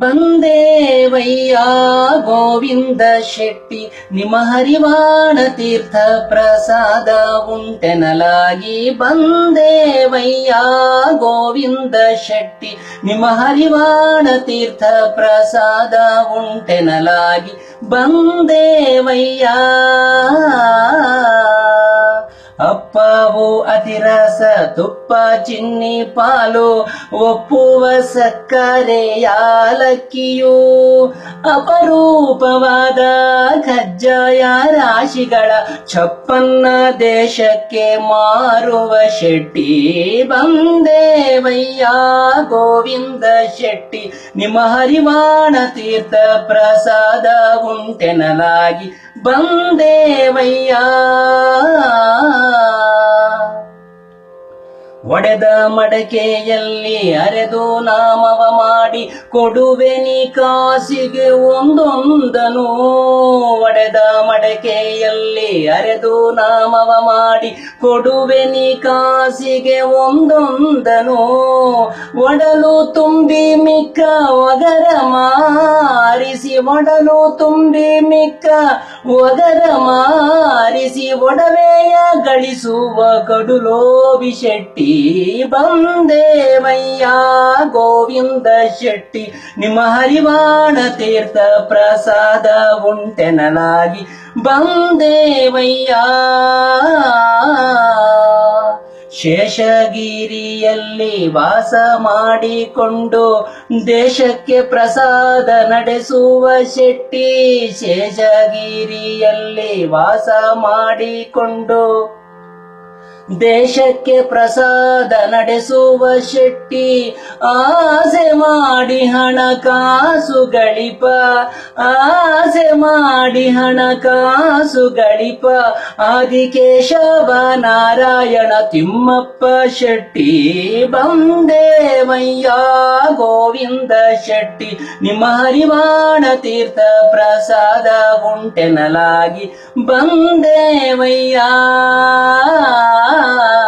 ಬಂದೇವಯ್ಯ ಗೋವಿಂದ ಶೆಟ್ಟಿ, ನಿಮ್ಮ ಹರಿವಾಣ ತೀರ್ಥ ಪ್ರಸಾದ ಉಂಟೆನಲಾಗಿ. ಬಂದೇವಯ್ಯ ಗೋವಿಂದ ಶೆಟ್ಟಿ, ನಿಮ್ಮ ಹರಿವಾಣ ತೀರ್ಥ ಪ್ರಸಾದ ಉಂಟೆನಲಾಗಿ. ಬಂದೇವಯ್ಯ ಅಪ್ಪವು ಅತಿರಸ ತುಪ್ಪ, ಚಿನ್ನಿ ಪಾಲು, ಒಪ್ಪುವ ಸಕ್ಕರೆ, ಯಾಲಕ್ಕಿಯು. ಅಪರೂಪವಾದ ಕಜ್ಜಾಯ ರಾಶಿಗಳ ಚಪ್ಪನ್ನ ದೇಶಕ್ಕೆ ಮಾರುವ ಶೆಟ್ಟಿ. ಬಂದೇವಯ್ಯ ಗೋವಿಂದ ಶೆಟ್ಟಿ, ನಿಮ್ಮ ಹರಿವಾಣ ತೀರ್ಥ ಪ್ರಸಾದ ಉಂಟೆನಲಾಗಿ ಬಂದೇವಯ್ಯ. ಒಡೆದ ಮಡಕೆಯಲ್ಲಿ ಅರೆದು ನಾಮವ ಮಾಡಿ, ಕೊಡುವೆ ನೀ ಕಾಸಿಗೆ ಒಂದೊಂದನು. ಒಡೆದ ಮಡಕೆಯಲ್ಲಿ ಅರೆದು ನಾಮವ ಮಾಡಿ, ಕೊಡುವೆ ನೀ ಕಾಸಿಗೆ ಒಂದೊಂದನು. ಒಡಲು ತುಂಬಿ ಮಿಕ್ಕ ಒದರ ಮಾರಿಸಿ, ಒಡಲು ತುಂಬಿ ಮಿಕ್ಕ ಒದರ ಮಾರಿಸಿ, ಒಡವೆಯ ಗಳಿಸುವ ಕಡುಲೋಬಿ ಶೆಟ್ಟಿ. ಬಂದೇವಯ್ಯ ಗೋವಿಂದ ಶೆಟ್ಟಿ, ನಿಮ್ಮ ಹರಿವಾಣ ತೀರ್ಥ ಪ್ರಸಾದ ಉಂಟೆನಲಾಗಿ ಬಂದೇವಯ್ಯ ಶೇಷಗಿರಿಯಲ್ಲಿ ವಾಸ ಮಾಡಿಕೊಂಡು ದೇಶಕ್ಕೆ ಪ್ರಸಾದ ನಡೆಸುವ ಶೆಟ್ಟಿ, ಶೇಷಗಿರಿಯಲ್ಲಿ ವಾಸ ಮಾಡಿಕೊಂಡು ದೇಶಕ್ಕೆ ಪ್ರಸಾದ ನಡೆಸುವ ಶೆಟ್ಟಿ, ಆಸೆ ಮಾಡಿ ಹಣಕಾಸು ಗಳಿಪ, ಆಸೆ ಮಾಡಿ ಹಣಕಾಸು ಗಳಿಪ. ಆದಿಕೇಶವ ನಾರಾಯಣ ತಿಮ್ಮಪ್ಪ ಶೆಟ್ಟಿ ಬಂದೇವಯ್ಯ ಗೋವಿಂದ ಶೆಟ್ಟಿ, ನಿಮ್ಮ ಹರಿವಾಣ ತೀರ್ಥ ಪ್ರಸಾದ ಉಂಟೆನಲಾಗಿ ಬಂದೇವಯ್ಯ love.